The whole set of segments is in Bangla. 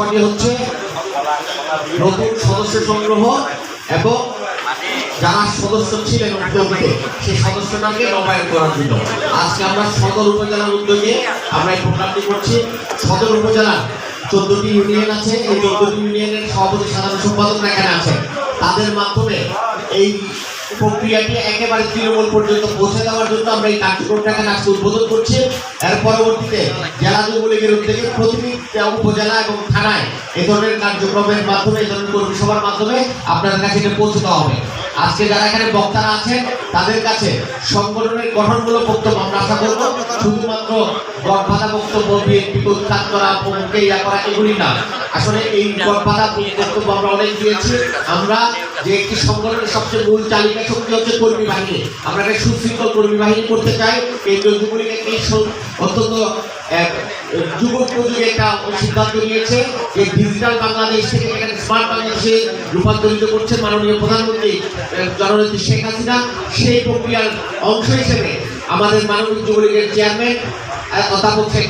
সভাটি হচ্ছে নতুন সদস্য সংগ্রহ এবং যারা সদস্য ছিলেন উদ্যোগে সেই সদস্যটাকে নবায়ন করার জন্য। আজকে আমরা সদর উপজেলার উদ্যোগে আমরা এই প্রোগ্রামটি করছি। সদর উপজেলা চোদ্দটি ইউনিয়ন আছে। এই চোদ্দটি ইউনিয়নের সভাপতি সাধারণ সম্পাদকরা এখানে আছে তাদের মাধ্যমে এই প্রক্রিয়াটি একেবারে তৃণমূল পর্যন্ত পৌঁছে দেওয়ার জন্য আমরা এই কার্যক্রমটাকে আজকে উদ্বোধন করছি। এর পরবর্তীতে জেলা যুবলীগের উদ্যোগে প্রতিটি উপজেলা এবং থানায় এই ধরনের কার্যক্রমের মাধ্যমে এই ধরনের কর্মী সভার মাধ্যমে কাছে এটা হবে। আজকে যারা এখানে বক্তারা আছেন, তাদের কাছে সংগঠনের গঠনমূলক বক্তব্য আমরা আশা করব, শুধুমাত্র বক্তব্য উৎখাত করা ইয়া করা এগুলি না। আসলে এই বক্তব্য আমরা অনেক দিয়েছি। আমরা যে একটি সংগঠনের সবচেয়ে মূল চালিকা শক্তি হচ্ছে কর্মী বাহিনী। আমরা একটা সুশৃঙ্খল কর্মী বাহিনী করতে চাই কেন্দ্রীয় যুবলীগ অত্যন্ত, এক যুব উপযোগী একটা সিদ্ধান্ত নিয়েছে যে ডিজিটাল বাংলাদেশ থেকে এখানে স্মার্ট বাংলাদেশে রূপান্তরিত করছে মাননীয় প্রধানমন্ত্রী জননেত্রী শেখ হাসিনা, সেই প্রক্রিয়ার অংশ হিসেবে আমাদের মাননীয় যুবলীগের চেয়ারম্যান অধ্যাপক শেখ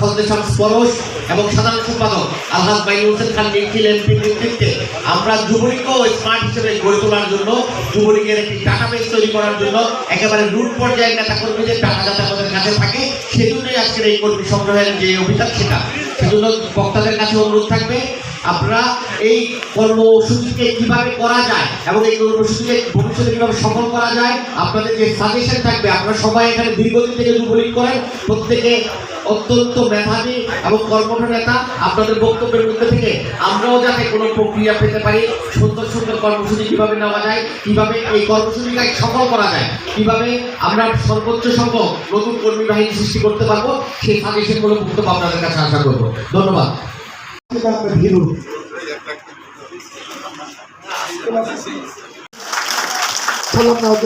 ফাউন্ডেশন পরশ এবং সাধারণ সম্পাদক আলহাজ বাইন হোসেন খান নিখিল এমপির নেতৃত্বে আমরা যুবলীগও স্মার্ট হিসেবে গড়ে তোলার জন্য, যুবলীগের একটি ডাটাবেস তৈরি করার জন্য একেবারে রুট পর্যায়ে নেতা কর্মীদের টাকা যাতে আমাদের কাছে থাকে। সেজন্যই আজকের এই কর্মী সংগ্রহের যে অভিযান সেটা, সেজন্য বক্তাদের কাছে অনুরোধ থাকবে। আপনারা এই কর্মসূচিকে কীভাবে করা যায় এবং এই কর্মসূচিকে ভবিষ্যতে কীভাবে সফল করা যায়, আপনাদের যে সাজেশন থাকবে, আপনারা সবাই এখানে দীর্ঘদিন থেকে যুবলীগ করেন, প্রত্যেকে অত্যন্ত মেধাবী এবং কর্মঠ নেতা, আপনাদের বক্তব্যের মধ্যে থেকে আমরাও যাতে কোনো প্রক্রিয়া পেতে পারি, সুন্দর সুন্দর কর্মসূচি কীভাবে নেওয়া যায়, কীভাবে এই কর্মসূচিটাকে সফল করা যায়, কীভাবে আমরা সর্বোচ্চ সংখ্যক নতুন কর্মী বাহিনী সৃষ্টি করতে পারব, সেই সাজেশনগুলো বক্তব্য আপনাদের কাছে আশা করব। ধন্যবাদ।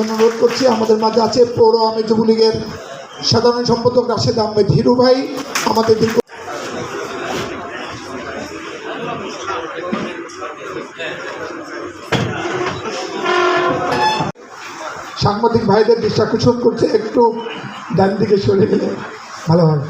অনুরোধ করছি, আমাদের মাঝে আছে পৌর আওয়ামী সাধারণ সম্পাদক রাশেদ আহমেদ হিরু ভাই। আমাদের সাংবাদিক ভাইদের দৃষ্টি আকর্ষণ করছে, একটু ডান দিকে সরে গেলে ভালো হয়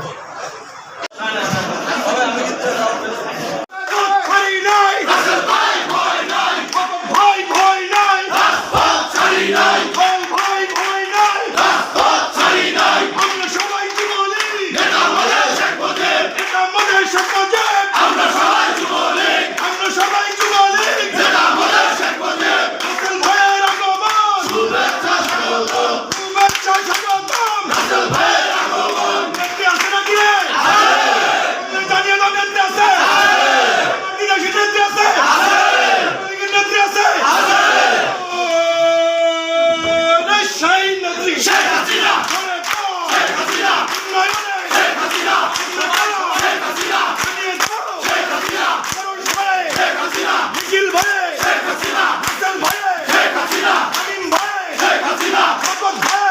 শেখ হাসিনা! শেখ হাসিনা শেখ হাসিনা শেখ হাসিনা শেখ হাসিনা শেখ হাসিনা নিখিল ভাই শেখ হাসিনা হাসান ভাই শেখ হাসিনা আমিন ভাই শেখ হাসিনা শপথ ভাই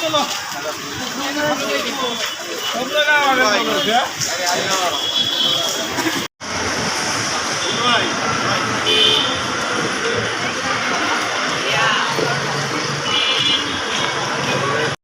চলো